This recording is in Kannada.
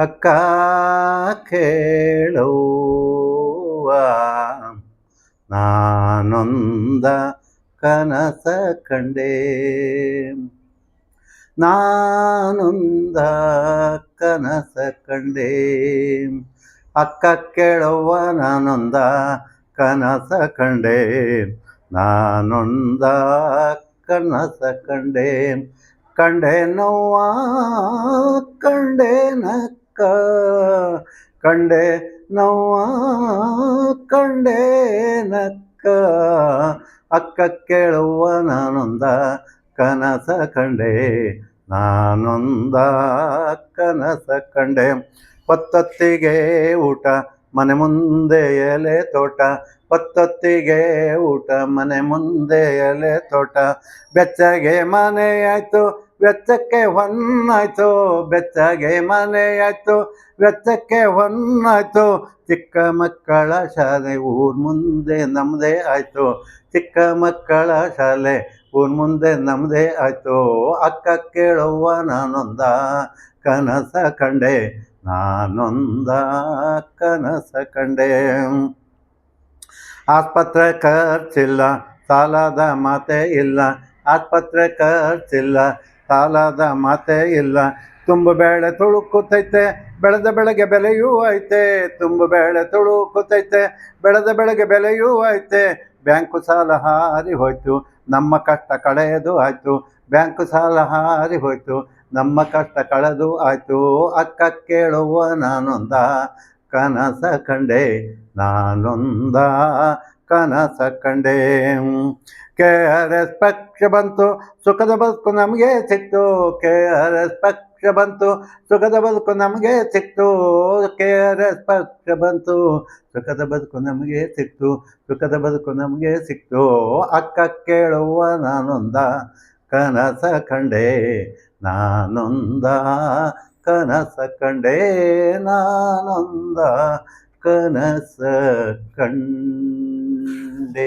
ಅಕ್ಕ ಕೇಳುವ ನಾನೊಂದ ಕನಸ ಕಂಡೆ ನಾನೊಂದ ಕನಸ ಕಂಡೆ ಅಕ್ಕ ಕೇಳುವ ನಾನೊಂದ ಕನಸ ಕಂಡೆ ನಾನೊಂದ ಕನಸ ಕಂಡೆ ಕಂಡೆ ನೋವ ಕಂಡೆ ಕಂಡೆ ನವ್ವ, ಕಂಡೆ ನಕ್ಕ. ಅಕ್ಕ ಕೇಳುವ ನಾನೊಂದ, ಕನಸ ಕಂಡೆ ನಾನೊಂದ, ಕನಸ ಕಂಡೆ. ಹೊತ್ತೊತ್ತಿಗೆ ಊಟ, ಮನೆ ಮುಂದೆ ಎಲೆ ತೋಟ. ಹೊತ್ತೊತ್ತಿಗೆ ಊಟ, ಮನೆ ಮುಂದೆ ಎಲೆ ತೋಟ. ಬೆಚ್ಚಗೆ ಮನೆ ಆಯ್ತು ವೆಚ್ಚಕ್ಕೆ ಹೊನ್ನಾಯ್ತು ಬೆಚ್ಚಗೆ ಮನೆಯಾಯ್ತು. ವೆಚ್ಚಕ್ಕೆ ಹೊನ್ನಾಯ್ತು, ಚಿಕ್ಕ ಮಕ್ಕಳ ಶಾಲೆ ಊರ್ ಮುಂದೆ ನಮ್ಮದೇ ಆಯ್ತು. ಚಿಕ್ಕ ಮಕ್ಕಳ ಶಾಲೆ ಊರ್ ಮುಂದೆ ನಮ್ಮದೇ ಆಯ್ತು. ಅಕ್ಕ ಕೇಳುವ ನಾನೊಂದ ಕನಸ ಕಂಡೆ, ನಾನೊಂದ ಕನಸ ಕಂಡೆ. ಆಸ್ಪತ್ರೆ ಖರ್ಚಿಲ್ಲ, ಸಾಲದ ಮಾತೆ ಇಲ್ಲ. ಆಸ್ಪತ್ರೆ ಖರ್ಚಿಲ್ಲ ಸಾಲದ ಮಾತೆ ಇಲ್ಲ. ತುಂಬ ಬೇಳೆ ತುಳುಕುತ್ತೈತೆ ಬೆಳೆದ ಬೆಳೆಗೆ ಬೆಲೆಯೂ ಐತೆ. ತುಂಬ ಬೇಳೆ ತುಳುಕುತ್ತೈತೆ ಬೆಳೆದ ಬೆಳೆಗೆ ಬೆಲೆಯೂ ಐತೆ. ಬ್ಯಾಂಕು ಸಾಲ ಹಾರಿ ಹೋಯ್ತು, ನಮ್ಮ ಕಷ್ಟ ಕಳೆಯದು ಆಯ್ತು. ಬ್ಯಾಂಕು ಸಾಲ ಹಾರಿ ಹೋಯ್ತು, ನಮ್ಮ ಕಷ್ಟ ಕಳೆದು ಆಯ್ತು. ಅಕ್ಕ ಕೇಳುವ ನಾನೊಂದ, ಕನಸ ಕಂಡೆ ನಾನೊಂದ. ಕನಸ ಕಂಡೆ. ಕೆ ಆರ್ ಎಸ್ ಪಕ್ಷ ಬಂತು, ಸುಖದ ಬದುಕು ನಮಗೆ ಸಿಕ್ತು. ಕೆ ಆರ್ ಎಸ್ ಪಕ್ಷ ಬಂತು, ಸುಖದ ಬದುಕು ನಮಗೆ ಸಿಕ್ತು. ಕೆ ಆರ್ ಎಸ್ ಪಕ್ಷ ಬಂತು, ಸುಖದ ಬದುಕು ನಮಗೆ ಸಿಕ್ತು. ಸುಖದ ಬದುಕು ನಮಗೆ ಸಿಕ್ತು. ಅಕ್ಕ ಕೇಳುವ ನಾನೊಂದ ಕನಸ ಕಂಡೆ. ನಾನೊಂದ ಕನಸ ಕಂಡೆ. ನಾನೊಂದ ಕನಸ ಕಂಡೆ